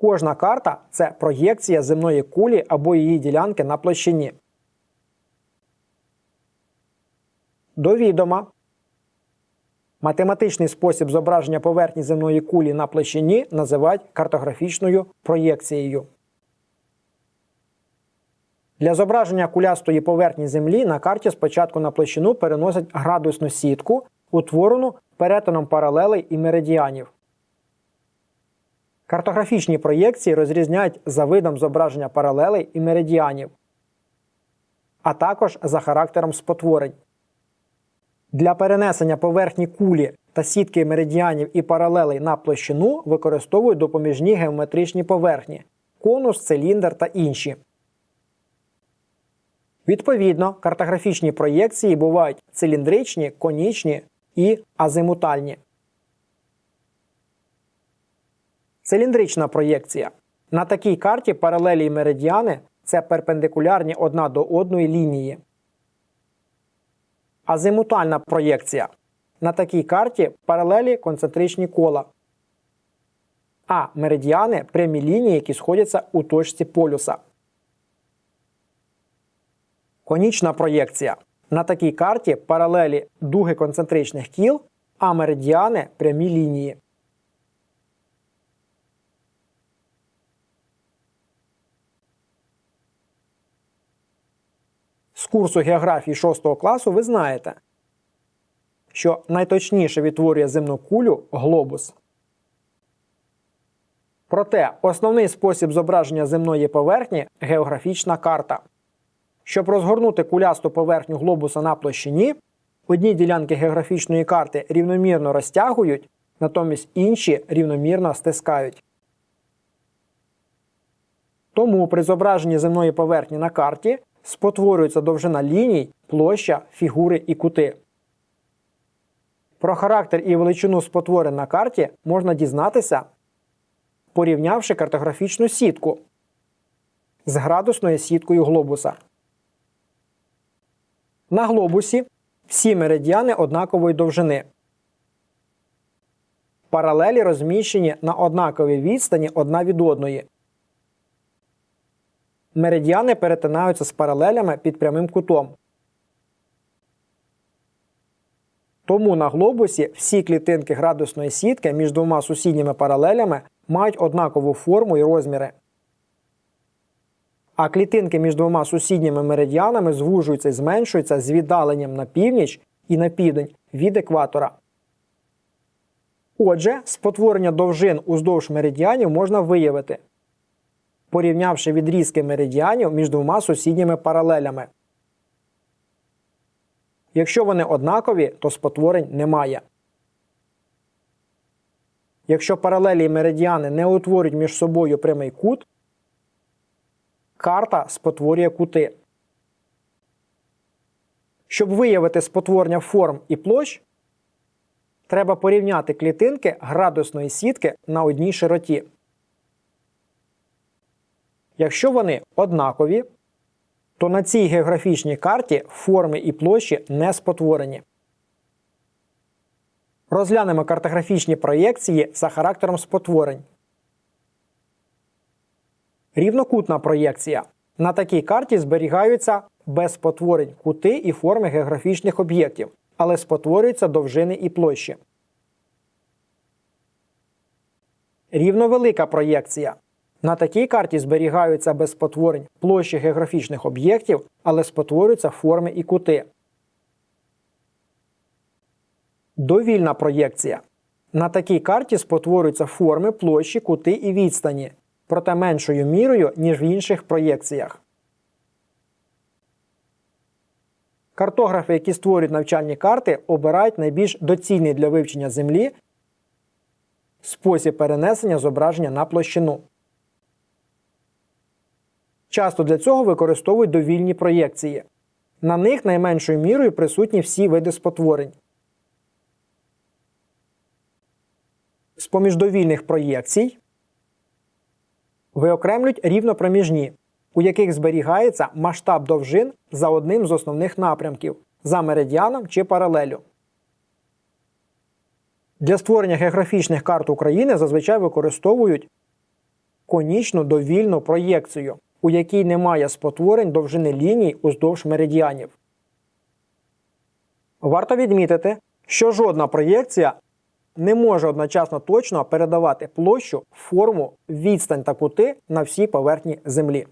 Кожна карта це проєкція земної кулі або її ділянки на площині. До відома. Математичний спосіб зображення поверхні земної кулі на площині називають картографічною проєкцією. Для зображення кулястої поверхні Землі на карті спочатку на площину переносять градусну сітку, утворену перетином паралелей і меридіанів. Картографічні проєкції розрізняють за видом зображення паралелей і меридіанів, а також за характером спотворень. Для перенесення поверхні кулі та сітки меридіанів і паралелей на площину використовують допоміжні геометричні поверхні конус, циліндр та інші. Відповідно, картографічні проєкції бувають циліндричні, конічні і азимутальні. Циліндрична проєкція. На такій карті паралелі і меридіани це перпендикулярні одна до одної лінії. Азимутальна проєкція. На такій карті паралелі концентричні кола. А меридіани прямі лінії, які сходяться у точці полюса. Конічна проєкція. На такій карті паралелі дуги концентричних кіл, а меридіани прямі лінії. Курсу географії 6 класу ви знаєте, що найточніше відтворює земну кулю глобус. Проте основний спосіб зображення земної поверхні географічна карта. Щоб розгорнути кулясту поверхню глобуса на площині, одні ділянки географічної карти рівномірно розтягують, натомість інші рівномірно стискають. Тому при зображенні земної поверхні на карті спотворюється довжина ліній, площа, фігури і кути. Про характер і величину спотворень на карті можна дізнатися, порівнявши картографічну сітку з градусною сіткою глобуса. На глобусі всі меридіани однакової довжини. Паралелі розміщені на однаковій відстані одна від одної. Меридіани перетинаються з паралелями під прямим кутом. Тому на глобусі всі клітинки градусної сітки між двома сусідніми паралелями мають однакову форму і розміри. А клітинки між двома сусідніми меридіанами звужуються і зменшуються з віддаленням на північ і на південь від екватора. Отже, спотворення довжин уздовж меридіанів можна виявити, порівнявши відрізки меридіанів між двома сусідніми паралелями. Якщо вони однакові, то спотворень немає. Якщо паралелі і меридіани не утворюють між собою прямий кут, карта спотворює кути. Щоб виявити спотворення форм і площ, треба порівняти клітинки градусної сітки на одній широті. Якщо вони однакові, то на цій географічній карті форми і площі не спотворені. Розглянемо картографічні проєкції за характером спотворень. Рівнокутна проєкція. На такій карті зберігаються без спотворень кути і форми географічних об'єктів, але спотворюються довжини і площі. Рівновелика проєкція. На такій карті зберігаються без спотворень площі географічних об'єктів, але спотворюються форми і кути. Довільна проєкція. На такій карті спотворюються форми, площі, кути і відстані, проте меншою мірою, ніж в інших проєкціях. Картографи, які створюють навчальні карти, обирають найбільш доцільний для вивчення Землі спосіб перенесення зображення на площину. Часто для цього використовують довільні проєкції. На них найменшою мірою присутні всі види спотворень. З поміж довільних проєкцій виокремлюють рівнопроміжні, у яких зберігається масштаб довжин за одним з основних напрямків за меридіаном чи паралелю. Для створення географічних карт України зазвичай використовують конічну довільну проєкцію, у якій немає спотворень довжини ліній уздовж меридіанів. Варто відмітити, що жодна проєкція не може одночасно точно передавати площу, форму, відстань та кути на всій поверхні Землі.